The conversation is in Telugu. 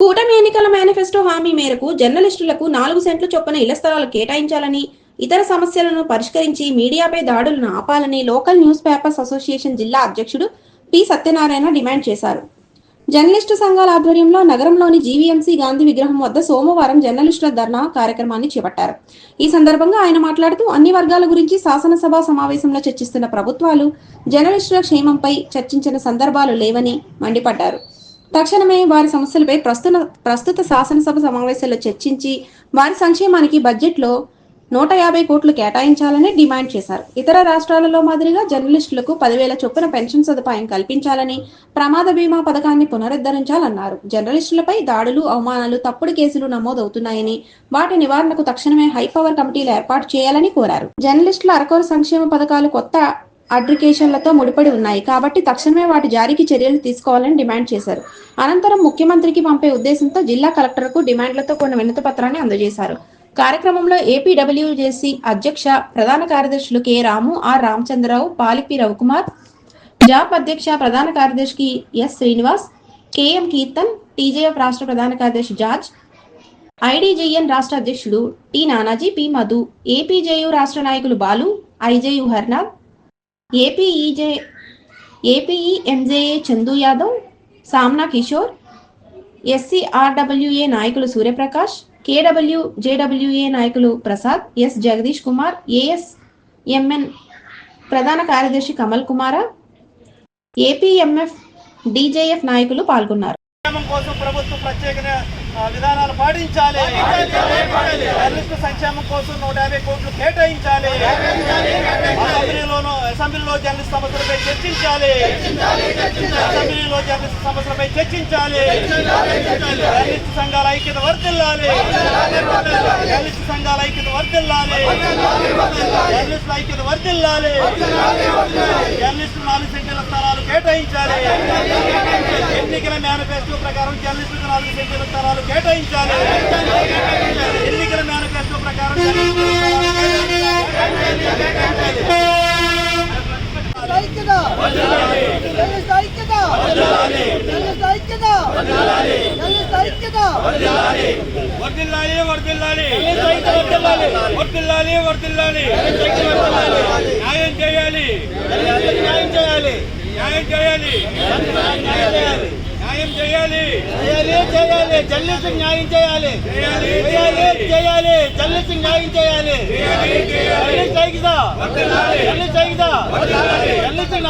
కూటమి ఎన్నికల మేనిఫెస్టో హామీ మేరకు జర్నలిస్టులకు నాలుగు సెంట్లు చొప్పున ఇళ్ళ స్థలాలు కేటాయించాలని ఇతర సమస్యలను పరిష్కరించి మీడియాపై దాడులను ఆపాలని లోకల్ న్యూస్ పేపర్స్ అసోసియేషన్ జిల్లా అధ్యక్షుడు పి. సత్యనారాయణ డిమాండ్ చేశారు. జర్నలిస్టు సంఘాల ఆధ్వర్యంలో నగరంలోని జీవీఎంసీ గాంధీ విగ్రహం వద్ద సోమవారం జర్నలిస్టుల ధర్నా కార్యక్రమాన్ని చేపట్టారు. ఈ సందర్భంగా ఆయన మాట్లాడుతూ అన్ని వర్గాల గురించి శాసనసభ సమావేశంలో చర్చిస్తున్న ప్రభుత్వాలు జర్నలిస్టుల క్షేమంపై చర్చించిన సందర్భాలు లేవని మండిపడ్డారు. తక్షణమే వారి సమస్యలపై ప్రస్తుత ప్రస్తుత శాసనసభ సమావేశాల్లో చర్చించి వారి సంక్షేమానికి బడ్జెట్లో నూట యాభై కోట్లు కేటాయించాలని డిమాండ్ చేశారు. ఇతర రాష్ట్రాలలో మాదిరిగా జర్నలిస్టులకు పదివేల చొప్పున పెన్షన్ సదుపాయం కల్పించాలని ప్రమాద బీమా పథకాన్ని పునరుద్ధరించాలన్నారు. జర్నలిస్టులపై దాడులు అవమానాలు తప్పుడు కేసులు నమోదవుతున్నాయని వాటి నివారణకు తక్షణమే హైపవర్ కమిటీలు ఏర్పాటు చేయాలని కోరారు. జర్నలిస్టుల అరకొర సంక్షేమ పథకాలు కొత్త అడ్రికేషన్లతో ముడిపడి ఉన్నాయి. కాబట్టి తక్షణమే వాటి జారీకి చర్యలు తీసుకోవాలని డిమాండ్ చేశారు. అనంతరం ముఖ్యమంత్రికి పంపే ఉద్దేశంతో జిల్లా కలెక్టర్కు డిమాండ్లతో కొన్ని వినతి పత్రాన్ని అందజేశారు. కార్యక్రమంలో ఏపీడబ్ల్యూజేసీ అధ్యక్ష ప్రధాన కార్యదర్శులు K. Ramu are. Ramachandrarao Palipi Ravikumar JAP అధ్యక్ష ప్రధాన కార్యదర్శి yes. Srinivas KM Keerthan TJF రాష్ట్ర ప్రధాన కార్యదర్శి జార్జ్ ఐడీజేఎన్ రాష్ట్ర అధ్యక్షుడు టి. నానాజీ పి. మధు ఏపీజేయు రాష్ట్ర నాయకులు Balu IJU Harnath APEJ APE MJA Chandu Yadav Samna Kishore SC RWA నాయకులు సూర్యప్రకాష్ కేడబ్ల్యూ జేడబ్ల్యూఏ నాయకులు Prasad yes Jagadish Kumar AS MN ప్రధాన కార్యదర్శి కమల్ కుమార ఏపీఎంఎఫ్ డీజేఎఫ్ నాయకులు పాల్గొన్నారు. కోసం ప్రభుత్వం ప్రత్యేక విధానాలు పాటించాలి. జర్నలిస్టు సంక్షేమం కోసం నూట యాభై కోట్లు కేటాయించాలి. అసెంబ్లీలోను అసెంబ్లీలో జర్నలిస్ట్ సమస్యలపై చర్చించాలి. అసెంబ్లీలో జర్నలిస్ట్ సమస్యలపై చర్చించాలి. జర్నలిస్ట్ సంఘాల ఐక్యత వర్తిల్లాలి. జర్నలిస్ట్ సంఘాల ఐక్యత వర్తిల్లాలి. జర్నలిస్టుల ఐక్యత వర్తిల్లాలి. జర్నలిస్టు నాలుగు సెంటీల స్థలాలు కేటాయించాలి. ఎన్నికల మేనిఫెస్టో ప్రకారం జర్నలిస్టులకు నాలుగు సెంటీల స్థలాలు కేటాయించాలి. ఎన్నికల మేనిఫెస్టో ప్రకారం ఐక్యత వర్దిల్లాలి వర్దిల్లాలి వర్దిల్లాలి వర్దిల్లాలి న్యాయం చేయాలి న్యాయం చేయాలి. న్యాయం చేయాలి. చేయాలి. చేయాలి. జర్నలిస్ట్ న్యాయం చేయాలి. చేయాలి చేయాలి. చేయాలి జర్నలిస్ట్ న్యాయం చేయాలి. ఐక్యత జర్నలిస్ట్ ఐక్యత జర్నలిస్ట్ నాలుగు